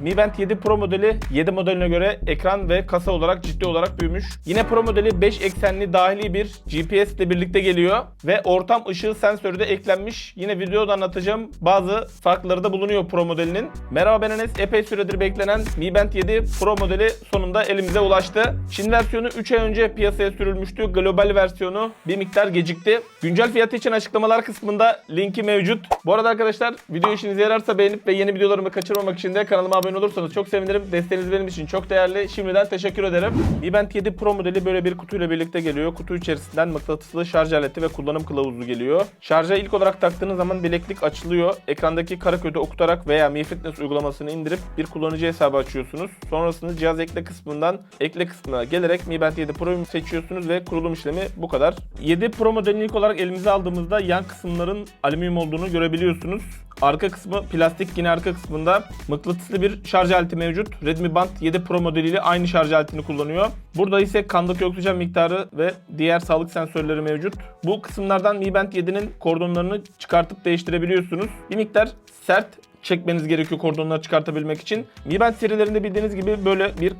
Mi Band 7 Pro modeli 7 modeline göre ekran ve kasa olarak ciddi olarak büyümüş. Yine Pro modeli 5 eksenli dahili bir GPS ile birlikte geliyor ve ortam ışığı sensörü de eklenmiş. Yine videoda anlatacağım bazı farkları da bulunuyor Pro modelinin. Merhaba ben Enes. Epey süredir beklenen Mi Band 7 Pro modeli sonunda elimize ulaştı. Çin versiyonu 3 ay önce piyasaya sürülmüştü. Global versiyonu bir miktar gecikti. Güncel fiyatı için açıklamalar kısmında linki mevcut. Bu arada arkadaşlar video işinize yararsa beğenip ve yeni videolarımı kaçırmamak için de kanalıma abone olursanız çok sevinirim. Desteğiniz benim için çok değerli. Şimdiden teşekkür ederim. Band 7 Pro modeli böyle bir kutuyla birlikte geliyor. Kutu içerisinden mıknatıslı şarj aleti ve kullanım kılavuzu geliyor. Şarja ilk olarak taktığınız zaman bileklik açılıyor. Ekrandaki kara kodu okutarak veya Mi Fitness uygulamasını indirip bir kullanıcı hesabı açıyorsunuz. Sonrasında cihaz ekle kısmından ekle kısmına gelerek Mi Band 7 Pro'yu seçiyorsunuz ve kurulum işlemi bu kadar. 7 Pro modelini ilk olarak elimize aldığımızda yan kısımların alüminyum olduğunu görebiliyorsunuz. Arka kısmı plastik yine arka kısmında mıknatıslı bir şarj aleti mevcut. Redmi Band 7 Pro modeliyle aynı şarj aletini kullanıyor. Burada ise kandaki oksijen miktarı ve diğer sağlık sensörleri mevcut. Bu kısımlardan Mi Band 7'nin kordonlarını çıkartıp değiştirebiliyorsunuz. Bir miktar sert çekmeniz gerekiyor kordonları çıkartabilmek için. Mi Band serilerinde bildiğiniz gibi böyle bir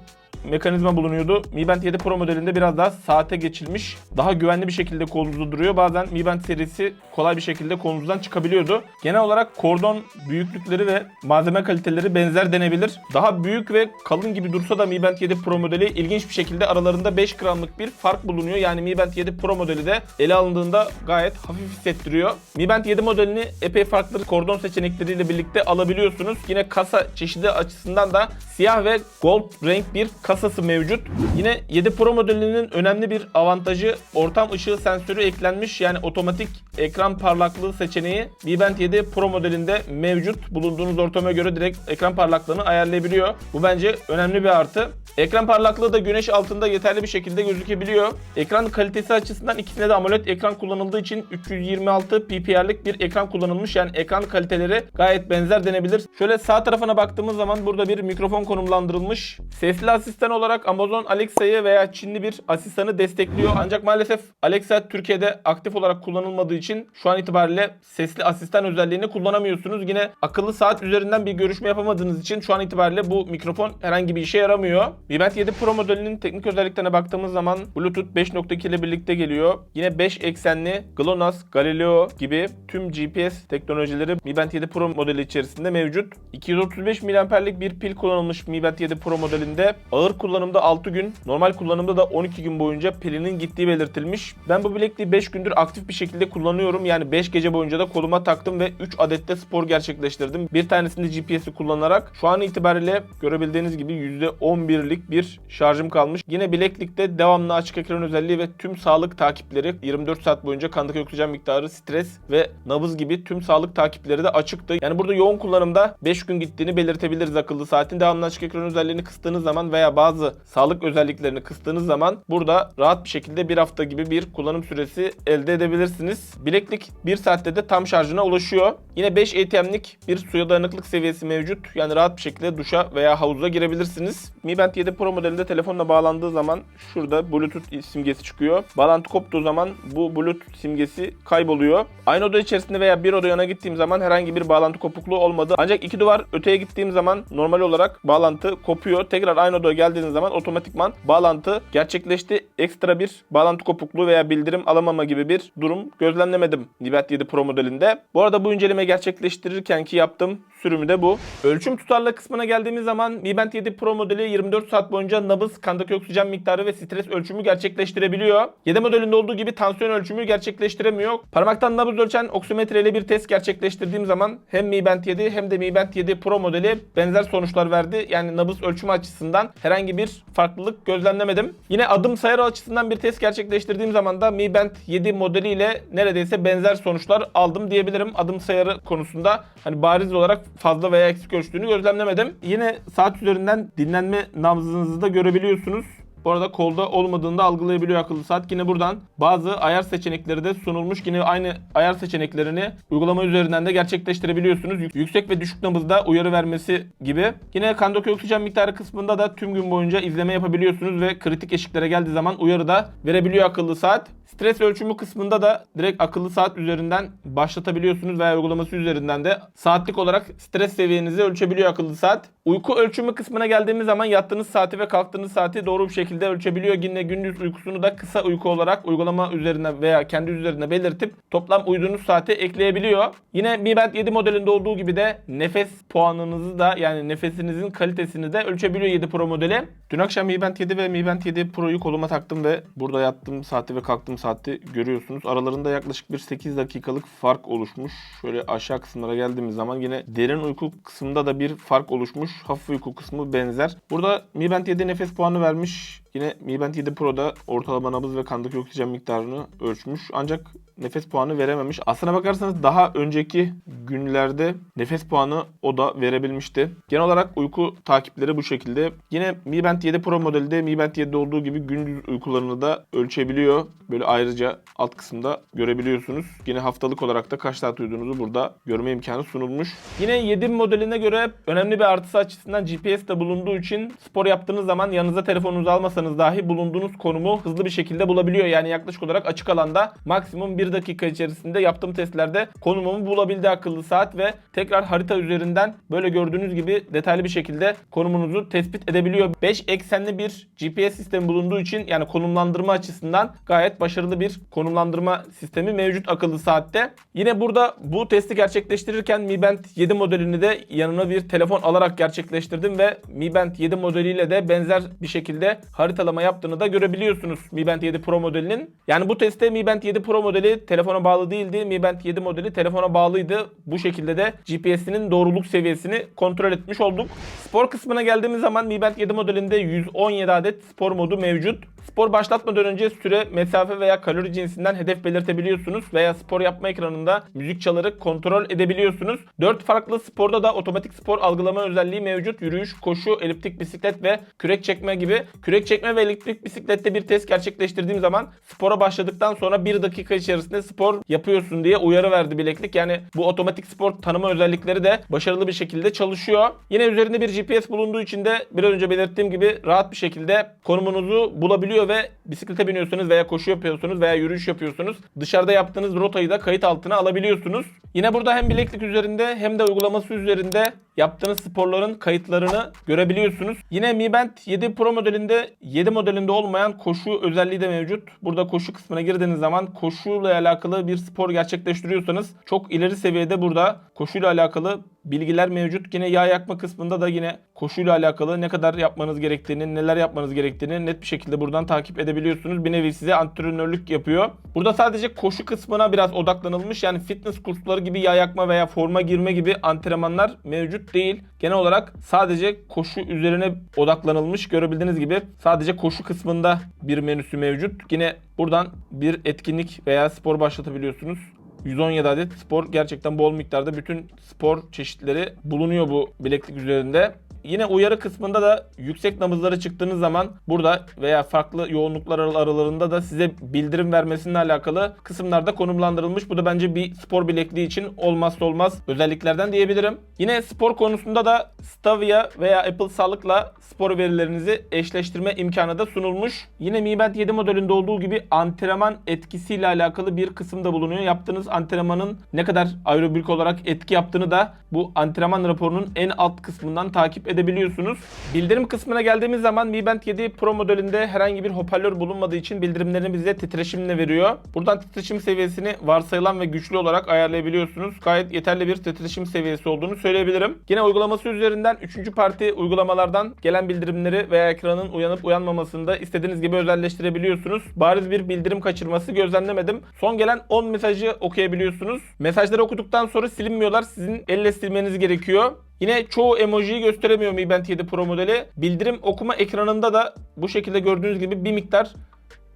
mekanizma bulunuyordu. Mi Band 7 Pro modelinde biraz daha saate geçilmiş. Daha güvenli bir şekilde kolunuzda duruyor. Bazen Mi Band serisi kolay bir şekilde kolunuzdan çıkabiliyordu. Genel olarak kordon büyüklükleri ve malzeme kaliteleri benzer denebilir. Daha büyük ve kalın gibi dursa da Mi Band 7 Pro modeli ilginç bir şekilde aralarında 5 gramlık bir fark bulunuyor. Yani Mi Band 7 Pro modeli de ele alındığında gayet hafif hissettiriyor. Mi Band 7 modelini epey farklı kordon seçenekleriyle birlikte alabiliyorsunuz. Yine kasa çeşidi açısından da siyah ve gold renk bir kasası mevcut. Yine 7 Pro modelinin önemli bir avantajı ortam ışığı sensörü eklenmiş. Yani otomatik ekran parlaklığı seçeneği Mi Band 7 Pro modelinde mevcut. Bulunduğunuz ortama göre direkt ekran parlaklığını ayarlayabiliyor. Bu bence önemli bir artı. Ekran parlaklığı da güneş altında yeterli bir şekilde gözükebiliyor. Ekran kalitesi açısından ikisinde de AMOLED ekran kullanıldığı için 326 PPR'lik bir ekran kullanılmış. Yani ekran kaliteleri gayet benzer denebilir. Şöyle sağ tarafına baktığımız zaman burada bir mikrofon konumlandırılmış. Sesli asistan olarak Amazon Alexa'yı veya Çinli bir asistanı destekliyor. Ancak maalesef Alexa Türkiye'de aktif olarak kullanılmadığı için şu an itibariyle sesli asistan özelliğini kullanamıyorsunuz. Yine akıllı saat üzerinden bir görüşme yapamadığınız için şu an itibariyle bu mikrofon herhangi bir işe yaramıyor. Mi Band 7 Pro modelinin teknik özelliklerine baktığımız zaman Bluetooth 5.2 ile birlikte geliyor. Yine 5 eksenli GLONASS, Galileo gibi tüm GPS teknolojileri Mi Band 7 Pro modeli içerisinde mevcut. 235 mAh'lik bir pil kullanılmış Mi Band 7 Pro modelinde. Ağır kullanımda 6 gün, normal kullanımda da 12 gün boyunca pilinin gittiği belirtilmiş. Ben bu bilekliği 5 gündür aktif bir şekilde kullanıyorum. Yani 5 gece boyunca da koluma taktım ve 3 adette spor gerçekleştirdim. Bir tanesinde GPS'i kullanarak. Şu an itibariyle görebildiğiniz gibi %11'lik bir şarjım kalmış. Yine bileklikte devamlı açık ekran özelliği ve tüm sağlık takipleri 24 saat boyunca kandaki oksijen miktarı, stres ve nabız gibi tüm sağlık takipleri de açıktı. Yani burada yoğun kullanımda 5 gün gittiğini belirtebiliriz akıllı saatin. Devamlı açık ekran özelliğini kıstığınız zaman veya bazı sağlık özelliklerini kıstığınız zaman burada rahat bir şekilde bir hafta gibi bir kullanım süresi elde edebilirsiniz. Bileklik 1 saatte de tam şarjına ulaşıyor. Yine 5 ATM'lik bir suya dayanıklık seviyesi mevcut. Yani rahat bir şekilde duşa veya havuza girebilirsiniz. Mi Band 7 Pro modelinde telefonla bağlandığı zaman şurada Bluetooth simgesi çıkıyor. Bağlantı koptuğu zaman bu Bluetooth simgesi kayboluyor. Aynı oda içerisinde veya bir oda yana gittiğim zaman herhangi bir bağlantı kopukluğu olmadı. Ancak iki duvar öteye gittiğim zaman normal olarak bağlantı kopuyor. Tekrar aynı odaya geldiğiniz zaman otomatikman bağlantı gerçekleşti. Ekstra bir bağlantı kopukluğu veya bildirim alamama gibi bir durum gözlemlemedim Band 7 Pro modelinde. Bu arada bu inceleme gerçekleştirirken ki yaptığım sürümü de bu. Ölçüm tutarlı kısmına geldiğimiz zaman Mi Band 7 Pro modeli 24 saat boyunca nabız, kandaki oksijen miktarı ve stres ölçümü gerçekleştirebiliyor. 7 modelinde olduğu gibi tansiyon ölçümü gerçekleştiremiyor. Parmaktan nabız ölçen oksimetre ile bir test gerçekleştirdiğim zaman hem Mi Band 7 hem de Mi Band 7 Pro modeli benzer sonuçlar verdi. Yani nabız ölçümü açısından herhangi bir farklılık gözlemlemedim. Yine adım sayarı açısından bir test gerçekleştirdiğim zaman da Mi Band 7 modeliyle neredeyse benzer sonuçlar aldım diyebilirim. Adım sayarı konusunda hani bariz olarak fazla veya eksik ölçtüğünü gözlemlemedim. Yine saat üzerinden dinlenme nabzınızı da görebiliyorsunuz. Bu arada kolda olmadığında algılayabiliyor akıllı saat. Yine buradan bazı ayar seçenekleri de sunulmuş. Yine aynı ayar seçeneklerini uygulama üzerinden de gerçekleştirebiliyorsunuz. Yük- Yüksek ve düşük nabızda uyarı vermesi gibi. Yine kandaki oksijen miktarı kısmında da tüm gün boyunca izleme yapabiliyorsunuz ve kritik eşiklere geldiği zaman uyarı da verebiliyor akıllı saat. Stres ölçümü kısmında da direkt akıllı saat üzerinden başlatabiliyorsunuz veya uygulaması üzerinden de saatlik olarak stres seviyenizi ölçebiliyor akıllı saat. Uyku ölçümü kısmına geldiğimiz zaman yattığınız saati ve kalktığınız saati doğru bir şekilde ölçebiliyor. Yine gündüz uykusunu da kısa uyku olarak uygulama üzerine veya kendi üzerine belirtip toplam uyuduğunuz saate ekleyebiliyor. Yine Mi Band 7 modelinde olduğu gibi de nefes puanınızı da yani nefesinizin kalitesini de ölçebiliyor 7 Pro modeli. Dün akşam Mi Band 7 ve Mi Band 7 Pro'yu koluma taktım ve burada yattığım saati ve kalktığım saati görüyorsunuz. Aralarında yaklaşık bir 8 dakikalık fark oluşmuş. Şöyle aşağı kısımlara geldiğimiz zaman yine derin uyku kısmında da bir fark oluşmuş. Hafif uyku kısmı benzer. Burada Mi Band 7 nefes puanı vermiş. Yine Mi Band 7 Pro'da ortalama nabız ve kandaki oksijen miktarını ölçmüş. Ancak nefes puanı verememiş. Aslına bakarsanız daha önceki günlerde nefes puanı o da verebilmişti. Genel olarak uyku takipleri bu şekilde. Yine Mi Band 7 Pro modelde Mi Band 7'de olduğu gibi gündüz uykularını da ölçebiliyor. Böyle ayrıca alt kısımda görebiliyorsunuz. Yine haftalık olarak da kaç saat uyuduğunuzu burada görme imkanı sunulmuş. Yine 7 modeline göre önemli bir artısı açısından GPS de bulunduğu için spor yaptığınız zaman yanınıza telefonunuzu almasanız dahi bulunduğunuz konumu hızlı bir şekilde bulabiliyor. Yani yaklaşık olarak açık alanda maksimum 1 dakika içerisinde yaptığım testlerde konumumu bulabildi akıllı saat ve tekrar harita üzerinden böyle gördüğünüz gibi detaylı bir şekilde konumunuzu tespit edebiliyor. 5 eksenli bir GPS sistemi bulunduğu için yani konumlandırma açısından gayet başarılı bir konumlandırma sistemi mevcut akıllı saatte. Yine burada bu testi gerçekleştirirken Mi Band 7 modelini de yanına bir telefon alarak gerçekleştirdim ve Mi Band 7 modeliyle de benzer bir şekilde haritalama yaptığını da görebiliyorsunuz Mi Band 7 Pro modelinin. Yani bu testte Mi Band 7 Pro modeli telefona bağlı değildi. Mi Band 7 modeli telefona bağlıydı. Bu şekilde de GPS'inin doğruluk seviyesini kontrol etmiş olduk. Spor kısmına geldiğimiz zaman Mi Band 7 modelinde 117 adet spor modu mevcut. Spor başlatmadan önce süre, mesafe veya kalori cinsinden hedef belirtebiliyorsunuz veya spor yapma ekranında müzik çalarak kontrol edebiliyorsunuz. 4 farklı sporda da otomatik spor algılama özelliği mevcut. Yürüyüş, koşu, eliptik bisiklet ve kürek çekme gibi. Kürek çekme ve eliptik bisiklette bir test gerçekleştirdiğim zaman spora başladıktan sonra 1 dakika içerisinde spor yapıyorsun diye uyarı verdi bileklik. Yani bu otomatik spor tanıma özellikleri de başarılı bir şekilde çalışıyor. Yine üzerinde bir GPS bulunduğu için de biraz önce belirttiğim gibi rahat bir şekilde konumunuzu bulabiliyor ve bisiklete biniyorsunuz veya koşu yapıyorsunuz veya yürüyüş yapıyorsunuz. Dışarıda yaptığınız rotayı da kayıt altına alabiliyorsunuz. Yine burada hem bileklik üzerinde hem de uygulaması üzerinde yaptığınız sporların kayıtlarını görebiliyorsunuz. Yine Mi Band 7 Pro modelinde 7 modelinde olmayan koşu özelliği de mevcut. Burada koşu kısmına girdiğiniz zaman koşuyla alakalı bir spor gerçekleştiriyorsanız çok ileri seviyede burada koşuyla alakalı bilgiler mevcut. Yine yağ yakma kısmında da yine koşuyla alakalı ne kadar yapmanız gerektiğini, neler yapmanız gerektiğini net bir şekilde buradan takip edebiliyorsunuz. Bir nevi size antrenörlük yapıyor. Burada sadece koşu kısmına biraz odaklanılmış. Yani fitness kursları gibi yağ yakma veya forma girme gibi antrenmanlar mevcut değil. Genel olarak sadece koşu üzerine odaklanılmış. Görebildiğiniz gibi sadece koşu kısmında bir menüsü mevcut. Yine buradan bir etkinlik veya spor başlatabiliyorsunuz. 117 adet spor gerçekten bol miktarda bütün spor çeşitleri bulunuyor bu bileklik üzerinde. Yine uyarı kısmında da yüksek nabızlara çıktığınız zaman burada veya farklı yoğunluklar aralarında da size bildirim vermesiyle alakalı kısımlarda konumlandırılmış. Bu da bence bir spor bilekliği için olmazsa olmaz özelliklerden diyebilirim. Yine spor konusunda da Stavia veya Apple Sağlık'la spor verilerinizi eşleştirme imkanı da sunulmuş. Yine Mi Band 7 modelinde olduğu gibi antrenman etkisiyle alakalı bir kısım da bulunuyor. Yaptığınız antrenmanın ne kadar aerobik olarak etki yaptığını da bu antrenman raporunun en alt kısmından takip edebiliyorsunuz. Bildirim kısmına geldiğimiz zaman Mi Band 7 Pro modelinde herhangi bir hoparlör bulunmadığı için bildirimlerini bize titreşimle veriyor. Buradan titreşim seviyesini varsayılan ve güçlü olarak ayarlayabiliyorsunuz. Gayet yeterli bir titreşim seviyesi olduğunu söyleyebilirim. Yine uygulaması üzerinden 3. parti uygulamalardan gelen bildirimleri veya ekranın uyanıp uyanmamasını da istediğiniz gibi özelleştirebiliyorsunuz. Bariz bir bildirim kaçırması gözlemlemedim. Son gelen 10 mesajı okuyabiliyorsunuz. Mesajları okuduktan sonra silinmiyorlar. Sizin elle silmeniz gerekiyor. Yine çoğu emojiyi gösteremiyor Mi Band 7 Pro modeli. Bildirim okuma ekranında da bu şekilde gördüğünüz gibi bir miktar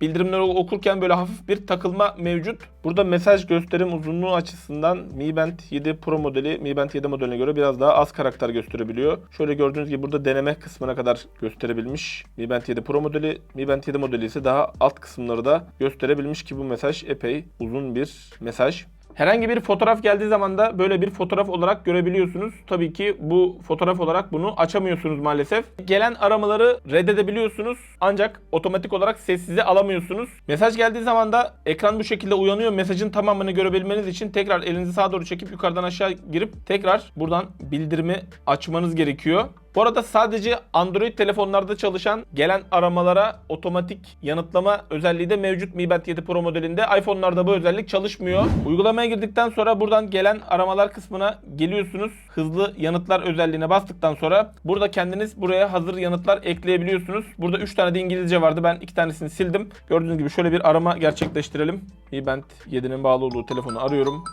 bildirimleri okurken böyle hafif bir takılma mevcut. Burada mesaj gösterim uzunluğu açısından Mi Band 7 Pro modeli Mi Band 7 modeline göre biraz daha az karakter gösterebiliyor. Şöyle gördüğünüz gibi burada deneme kısmına kadar gösterebilmiş Mi Band 7 Pro modeli. Mi Band 7 modeli ise daha alt kısımları da gösterebilmiş ki bu mesaj epey uzun bir mesaj. Herhangi bir fotoğraf geldiği zaman da böyle bir fotoğraf olarak görebiliyorsunuz. Tabii ki bu fotoğraf olarak bunu açamıyorsunuz maalesef. Gelen aramaları reddedebiliyorsunuz ancak otomatik olarak sessize alamıyorsunuz. Mesaj geldiği zaman da ekran bu şekilde uyanıyor. Mesajın tamamını görebilmeniz için tekrar elinizi sağa doğru çekip yukarıdan aşağı girip tekrar buradan bildirimi açmanız gerekiyor. Bu arada sadece Android telefonlarda çalışan gelen aramalara otomatik yanıtlama özelliği de mevcut Mi Band 7 Pro modelinde. iPhone'larda bu özellik çalışmıyor. Uygulamaya girdikten sonra buradan gelen aramalar kısmına geliyorsunuz. Hızlı yanıtlar özelliğine bastıktan sonra burada kendiniz buraya hazır yanıtlar ekleyebiliyorsunuz. Burada 3 tane de İngilizce vardı. Ben 2 tanesini sildim. Gördüğünüz gibi şöyle bir arama gerçekleştirelim. Mi Band 7'nin bağlı olduğu telefonu arıyorum.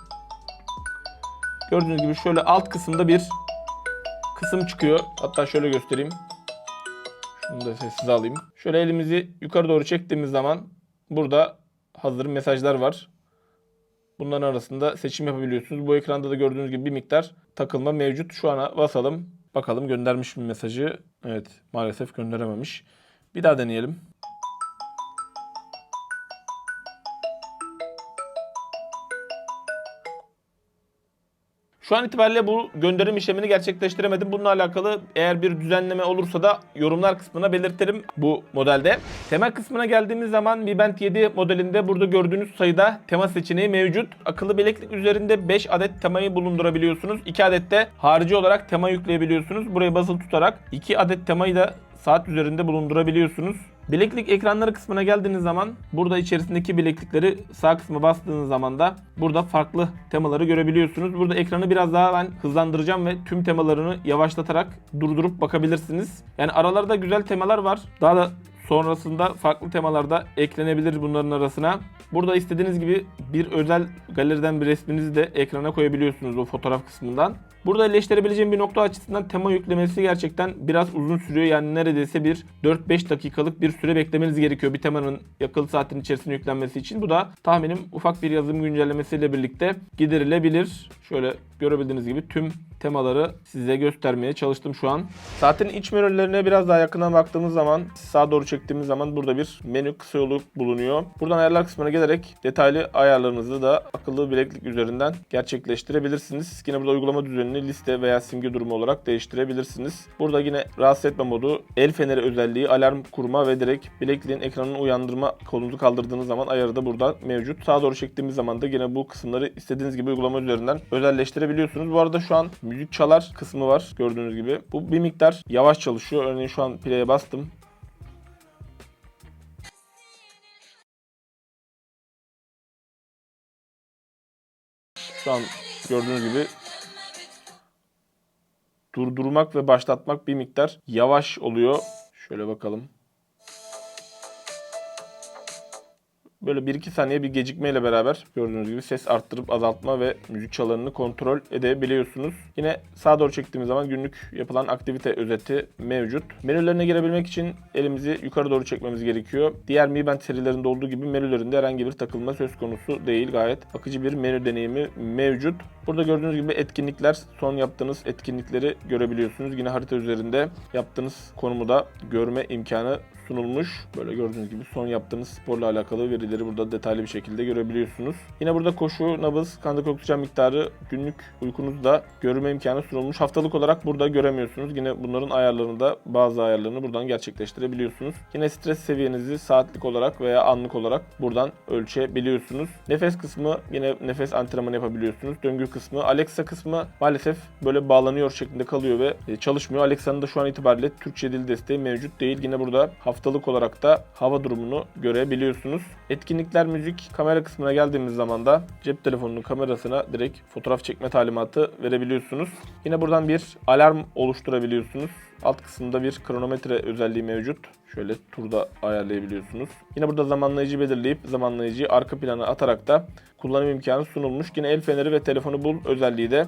Gördüğünüz gibi şöyle alt kısımda bir kısım çıkıyor. Hatta şöyle göstereyim. Şunu da sessiz alayım. Şöyle elimizi yukarı doğru çektiğimiz zaman burada hazır mesajlar var. Bunların arasında seçim yapabiliyorsunuz. Bu ekranda da gördüğünüz gibi bir miktar takılma mevcut. Şu ana basalım. Bakalım göndermiş mi mesajı? Evet maalesef gönderememiş. Bir daha deneyelim. Şu an itibariyle bu gönderim işlemini gerçekleştiremedim. Bununla alakalı eğer bir düzenleme olursa da yorumlar kısmına belirtirim bu modelde. Tema kısmına geldiğimiz zaman Mi Band 7 modelinde burada gördüğünüz sayıda tema seçeneği mevcut. Akıllı bileklik üzerinde 5 adet temayı bulundurabiliyorsunuz. 2 adet de harici olarak tema yükleyebiliyorsunuz. Buraya basılı tutarak 2 adet temayı da saat üzerinde bulundurabiliyorsunuz. Bileklik ekranları kısmına geldiğiniz zaman burada içerisindeki bileklikleri sağ kısma bastığınız zaman da burada farklı temaları görebiliyorsunuz. Burada ekranı biraz daha ben hızlandıracağım ve tüm temalarını yavaşlatarak durdurup bakabilirsiniz. Yani aralarda güzel temalar var. Daha da sonrasında farklı temalarda eklenebilir bunların arasına. Burada istediğiniz gibi bir özel galeriden bir resminizi de ekrana koyabiliyorsunuz o fotoğraf kısmından. Burada eleştirebileceğim bir nokta açısından tema yüklemesi gerçekten biraz uzun sürüyor. Yani neredeyse bir 4-5 dakikalık bir süre beklemeniz gerekiyor bir temanın akıllı saatin içerisine yüklenmesi için. Bu da tahminim ufak bir yazılım güncellemesiyle birlikte giderilebilir. Şöyle görebildiğiniz gibi tüm temaları size göstermeye çalıştım şu an. Saatin iç menülerine biraz daha yakından baktığımız zaman sağa doğru çektiğimiz zaman burada bir menü kısa yolu bulunuyor. Buradan ayarlar kısmına gelerek detaylı ayarlarınızı da akıllı bileklik üzerinden gerçekleştirebilirsiniz. Yine burada uygulama düzenini liste veya simge durumu olarak değiştirebilirsiniz. Burada yine rahatsız etme modu, el feneri özelliği, alarm kurma ve direkt bilekliğin ekranını uyandırma kolunuzu kaldırdığınız zaman ayarı da burada mevcut. Sağa doğru çektiğimiz zaman da yine bu kısımları istediğiniz gibi uygulama üzerinden özelleştirebiliyorsunuz. Bu arada şu an müzik çalar kısmı var gördüğünüz gibi. Bu bir miktar yavaş çalışıyor. Örneğin şu an play'e bastım. Şu an gördüğünüz gibi durdurmak ve başlatmak bir miktar yavaş oluyor. Şöyle bakalım. Böyle 1-2 saniye bir gecikmeyle beraber gördüğünüz gibi ses arttırıp azaltma ve müzik çalarını kontrol edebiliyorsunuz. Yine sağa doğru çektiğimiz zaman günlük yapılan aktivite özeti mevcut. Menülerine girebilmek için elimizi yukarı doğru çekmemiz gerekiyor. Diğer Mi Band serilerinde olduğu gibi menülerinde herhangi bir takılma söz konusu değil. Gayet akıcı bir menü deneyimi mevcut. Burada gördüğünüz gibi etkinlikler, son yaptığınız etkinlikleri görebiliyorsunuz. Yine harita üzerinde yaptığınız konumu da görme imkanı sunulmuş. Böyle gördüğünüz gibi son yaptığınız sporla alakalı verileri burada detaylı bir şekilde görebiliyorsunuz. Yine burada koşu, nabız, kandaki oksijen miktarı, günlük uykunuzu da görme imkanı sunulmuş. Haftalık olarak burada göremiyorsunuz. Yine bunların ayarlarını da bazı ayarlarını buradan gerçekleştirebiliyorsunuz. Yine stres seviyenizi saatlik olarak veya anlık olarak buradan ölçebiliyorsunuz. Nefes kısmı yine nefes antrenmanı yapabiliyorsunuz. Döngü kısmı, Alexa kısmı maalesef böyle bağlanıyor şeklinde kalıyor ve e, çalışmıyor. Alexa'nın da şu an itibariyle Türkçe dil desteği mevcut değil. Yine burada haftalık olarak da hava durumunu görebiliyorsunuz. Etkinlikler, müzik, kamera kısmına geldiğimiz zaman da cep telefonunun kamerasına direkt fotoğraf çekme talimatı verebiliyorsunuz. Yine buradan bir alarm oluşturabiliyorsunuz. Alt kısımda bir kronometre özelliği mevcut. Şöyle turda ayarlayabiliyorsunuz. Yine burada zamanlayıcı belirleyip zamanlayıcıyı arka plana atarak da kullanım imkanı sunulmuş. Yine el feneri ve telefonu bul özelliği de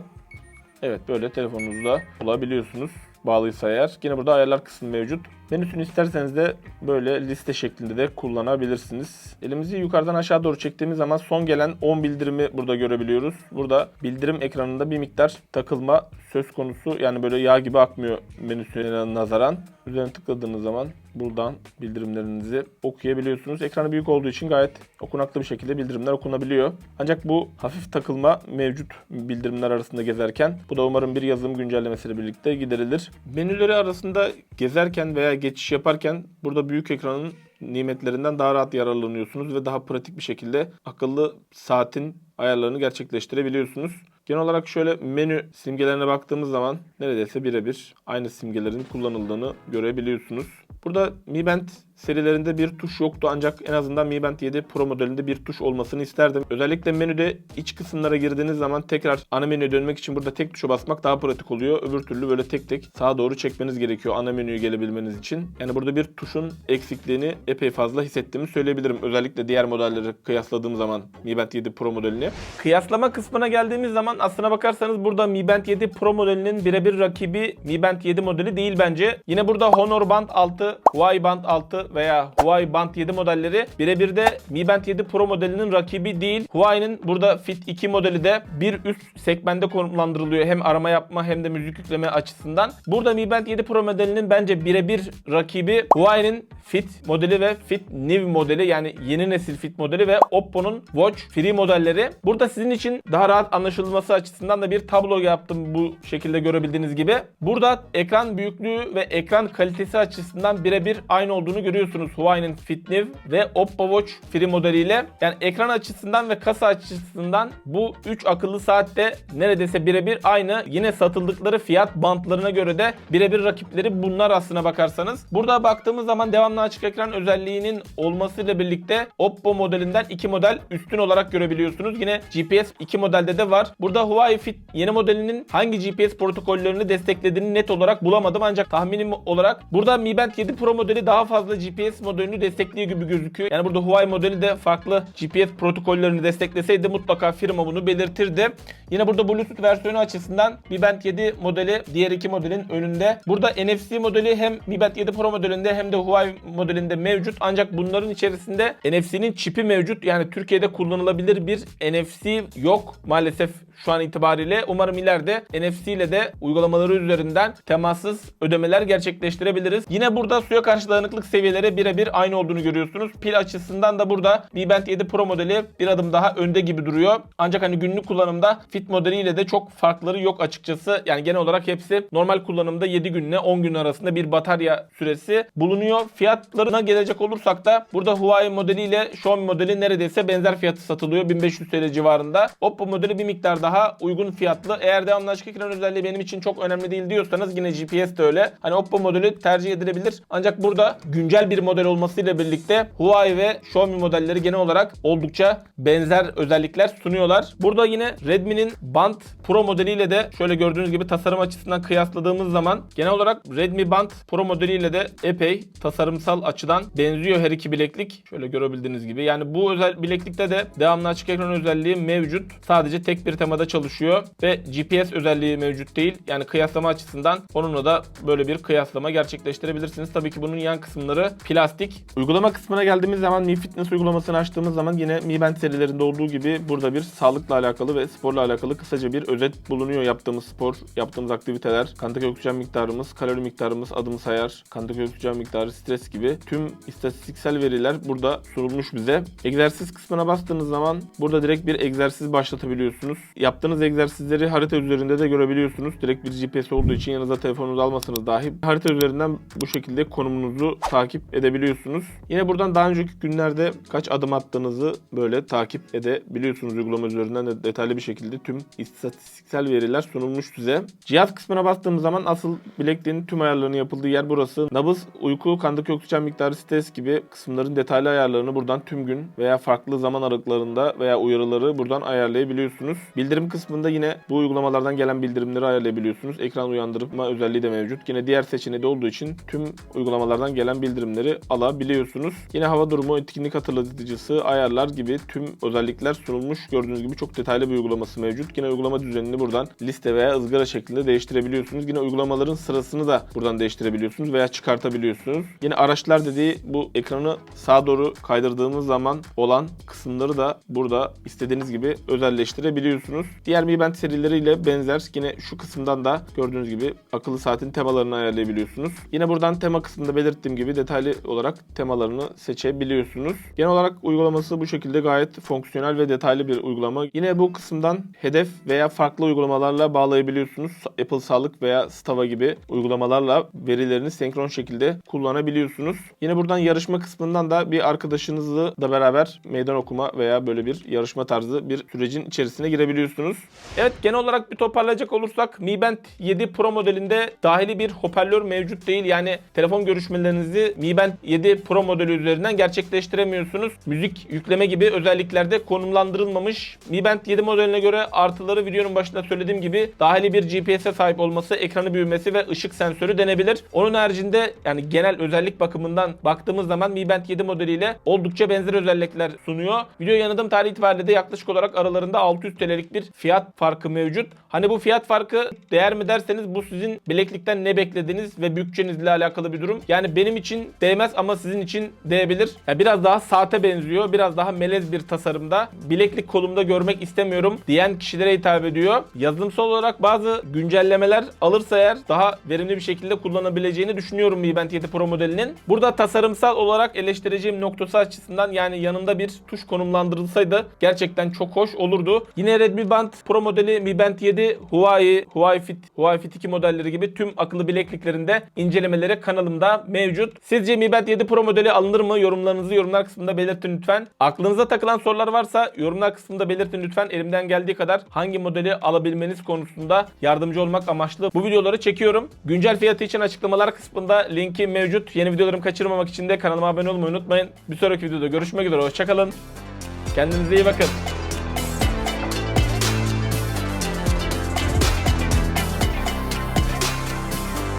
Evet böyle telefonunuzda bulabiliyorsunuz bağlıysa eğer. Yine burada ayarlar kısmı mevcut. Menüsünü isterseniz de böyle liste şeklinde de kullanabilirsiniz. Elimizi yukarıdan aşağı doğru çektiğimiz zaman son gelen 10 bildirimi burada görebiliyoruz. Burada bildirim ekranında bir miktar takılma söz konusu. Yani böyle yağ gibi akmıyor menüsüne nazaran. Üzerine tıkladığınız zaman buradan bildirimlerinizi okuyabiliyorsunuz. Ekranı büyük olduğu için gayet okunaklı bir şekilde bildirimler okunabiliyor. Ancak bu hafif takılma mevcut bildirimler arasında gezerken. Bu da umarım bir yazılım güncellemesiyle birlikte giderilir. Menüleri arasında gezerken veya geçiş yaparken burada büyük ekranın nimetlerinden daha rahat yararlanıyorsunuz ve daha pratik bir şekilde akıllı saatin ayarlarını gerçekleştirebiliyorsunuz. Genel olarak şöyle menü simgelerine baktığımız zaman neredeyse birebir aynı simgelerin kullanıldığını görebiliyorsunuz. Burada Mi Band serilerinde bir tuş yoktu ancak en azından Mi Band 7 Pro modelinde bir tuş olmasını isterdim. Özellikle menüde iç kısımlara girdiğiniz zaman tekrar ana menüye dönmek için burada tek tuşa basmak daha pratik oluyor. Öbür türlü böyle tek tek sağa doğru çekmeniz gerekiyor ana menüye gelebilmeniz için. Yani burada bir tuşun eksikliğini epey fazla hissettiğimi söyleyebilirim. Özellikle diğer modelleri kıyasladığım zaman Mi Band 7 Pro modelini. Kıyaslama kısmına geldiğimiz zaman aslına bakarsanız burada Mi Band 7 Pro modelinin birebir rakibi Mi Band 7 modeli değil bence. Yine burada Honor Band 6, Huawei Band 6 veya Huawei Band 7 modelleri birebir de Mi Band 7 Pro modelinin rakibi değil. Huawei'nin burada Fit 2 modeli de bir üst segmente konumlandırılıyor. Hem arama yapma hem de müzik yükleme açısından. Burada Mi Band 7 Pro modelinin bence birebir rakibi Huawei'nin Fit modeli ve Fit New modeli yani yeni nesil Fit modeli ve Oppo'nun Watch Free modelleri. Burada sizin için daha rahat anlaşılması açısından da bir tablo yaptım bu şekilde görebildiğiniz gibi. Burada ekran büyüklüğü ve ekran kalitesi açısından birebir aynı olduğunu görüyorsunuz Huawei'nin Fit New ve Oppo Watch Free modeliyle. Yani ekran açısından ve kasa açısından bu 3 akıllı saatte neredeyse birebir aynı. Yine satıldıkları fiyat bantlarına göre de birebir rakipleri bunlar aslına bakarsanız. Burada baktığımız zaman devamlı açık ekran özelliğinin olmasıyla birlikte Oppo modelinden 2 model üstün olarak görebiliyorsunuz. Yine GPS 2 modelde de var. Burada Huawei Fit yeni modelinin hangi GPS protokollerini desteklediğini net olarak bulamadım ancak tahminim olarak burada Mi Band 7 Pro modeli daha fazla GPS modelini destekliyor gibi gözüküyor. Yani burada Huawei modeli de farklı GPS protokollerini destekleseydi mutlaka firma bunu belirtirdi. Yine burada Bluetooth versiyonu açısından Mi Band 7 modeli diğer iki modelin önünde. Burada NFC modeli hem Mi Band 7 Pro modelinde hem de Huawei modelinde mevcut. Ancak bunların içerisinde NFC'nin çipi mevcut. Yani Türkiye'de kullanılabilir bir NFC yok maalesef şu an itibariyle. Umarım ileride NFC ile de uygulamaları üzerinden temassız ödemeler gerçekleştirebiliriz. Yine burada suya karşı dayanıklık seviyeleri birebir aynı olduğunu görüyorsunuz. Pil açısından da burada Mi Band 7 Pro modeli bir adım daha önde gibi duruyor. Ancak hani günlük kullanımda Fit modeliyle de çok farkları yok açıkçası. Yani genel olarak hepsi normal kullanımda 7 günle 10 gün arasında bir batarya süresi bulunuyor. Fiyatlarına gelecek olursak da burada Huawei modeliyle Xiaomi modeli neredeyse benzer fiyatı satılıyor. 1500 TL civarında. Oppo modeli bir miktar daha uygun fiyatlı. Eğer devamlı açık ekran özelliği benim için çok önemli değil diyorsanız yine GPS de öyle. Hani Oppo modeli tercih edilebilir. Ancak burada güncel bir model olmasıyla birlikte Huawei ve Xiaomi modelleri genel olarak oldukça benzer özellikler sunuyorlar. Burada yine Redmi'nin Band Pro modeliyle de şöyle gördüğünüz gibi tasarım açısından kıyasladığımız zaman genel olarak Redmi Band Pro modeliyle de epey tasarımsal açıdan benziyor her iki bileklik. Şöyle görebildiğiniz gibi. Yani bu özel bileklikte de devamlı açık ekran özelliği mevcut. Sadece tek bir temada çalışıyor ve GPS özelliği mevcut değil. Yani kıyaslama açısından onunla da böyle bir kıyaslama gerçekleştirebilirsiniz. Tabii ki bunun yan kısımları plastik. Uygulama kısmına geldiğimiz zaman Mi Fitness uygulamasını açtığımız zaman yine Mi Band serilerinde olduğu gibi burada bir sağlıkla alakalı ve sporla alakalı kısaca bir özet bulunuyor. Yaptığımız spor, yaptığımız aktiviteler, kandaki oksijen miktarımız, kalori miktarımız, adım sayar, kandaki oksijen miktarı, stres gibi tüm istatistiksel veriler burada sunulmuş bize. Egzersiz kısmına bastığınız zaman burada direkt bir egzersiz başlatabiliyorsunuz. Yaptığınız egzersizleri harita üzerinde de görebiliyorsunuz. Direkt bir GPS olduğu için yanınıza telefonunuzu almasanız dahi harita üzerinden bu şekilde konumunuzu takip edebiliyorsunuz. Yine buradan daha önceki günlerde kaç adım attığınızı böyle takip edebiliyorsunuz uygulama üzerinden de detaylı bir şekilde tüm istatistiksel veriler sunulmuş size. Cihaz kısmına bastığımız zaman asıl bilekliğin tüm ayarlarının yapıldığı yer burası. Nabız, uyku, kandaki oksijen miktarı, stres gibi kısımların detaylı ayarlarını buradan tüm gün veya farklı zaman aralıklarında veya uyarıları buradan ayarlayabiliyorsunuz. Bildirim kısmında yine bu uygulamalardan gelen bildirimleri ayarlayabiliyorsunuz. Ekran uyandırma özelliği de mevcut. Yine diğer seçeneği de olduğu için tüm uygulamalardan gelen bildirimleri alabiliyorsunuz. Yine hava durumu, etkinlik hatırlatıcısı, ayarlar gibi tüm özellikler sunulmuş. Gördüğünüz gibi çok detaylı bir uygulaması mevcut. Yine uygulama düzenini buradan liste veya ızgara şeklinde değiştirebiliyorsunuz. Yine uygulamaların sırasını da buradan değiştirebiliyorsunuz veya çıkartabiliyorsunuz. Yine araçlar dediği bu ekranı sağa doğru kaydırdığımız zaman olan kısımları da burada istediğiniz gibi özelleştirebiliyorsunuz. Diğer Mi Band serileriyle benzer yine şu kısımdan da gördüğünüz gibi akıllı saatin temalarını ayarlayabiliyorsunuz. Yine buradan tema kısmında belirttiğim gibi detaylı detaylı olarak temalarını seçebiliyorsunuz. Genel olarak uygulaması bu şekilde gayet fonksiyonel ve detaylı bir uygulama. Yine bu kısımdan hedef veya farklı uygulamalarla bağlayabiliyorsunuz. Apple Sağlık veya Strava gibi uygulamalarla verilerini senkron şekilde kullanabiliyorsunuz. Yine buradan yarışma kısmından da bir arkadaşınızla da beraber meydan okuma veya böyle bir yarışma tarzı bir sürecin içerisine girebiliyorsunuz. Evet genel olarak bir toparlayacak olursak Mi Band 7 Pro modelinde dahili bir hoparlör mevcut değil. Yani telefon görüşmelerinizi Mi Band 7 Pro modeli üzerinden gerçekleştiremiyorsunuz. Müzik yükleme gibi özelliklerde konumlandırılmamış. Mi Band 7 modeline göre artıları videonun başında söylediğim gibi dahili bir GPS'e sahip olması, ekranı büyümesi ve ışık sensörü denebilir. Onun haricinde yani genel özellik bakımından baktığımız zaman Mi Band 7 modeliyle oldukça benzer özellikler sunuyor. Video yanıtım tarihi itibariyle de yaklaşık olarak aralarında 600 TL'lik bir fiyat farkı mevcut. Hani bu fiyat farkı değer mi derseniz bu sizin bileklikten ne beklediğiniz ve bütçenizle alakalı bir durum. Yani benim için değmez ama sizin için değebilir. Yani biraz daha saate benziyor. Biraz daha melez bir tasarımda. Bileklik kolumda görmek istemiyorum diyen kişilere hitap ediyor. Yazılımsal olarak bazı güncellemeler alırsa eğer daha verimli bir şekilde kullanabileceğini düşünüyorum Mi Band 7 Pro modelinin. Burada tasarımsal olarak eleştireceğim noktası açısından yani yanında bir tuş konumlandırılsaydı gerçekten çok hoş olurdu. Yine Redmi Band Pro modeli Mi Band 7 Huawei, Huawei Fit, Huawei Fit 2 modelleri gibi tüm akıllı bilekliklerinde incelemeleri kanalımda mevcut. Sizce Mi Band 7 Pro modeli alınır mı? Yorumlarınızı yorumlar kısmında belirtin lütfen. Aklınıza takılan sorular varsa yorumlar kısmında belirtin lütfen. Elimden geldiği kadar hangi modeli alabilmeniz konusunda yardımcı olmak amaçlı bu videoları çekiyorum. Güncel fiyatı için açıklamalar kısmında linki mevcut. Yeni videolarımı kaçırmamak için de kanalıma abone olmayı unutmayın. Bir sonraki videoda görüşmek üzere. Hoşçakalın. Kendinize iyi bakın.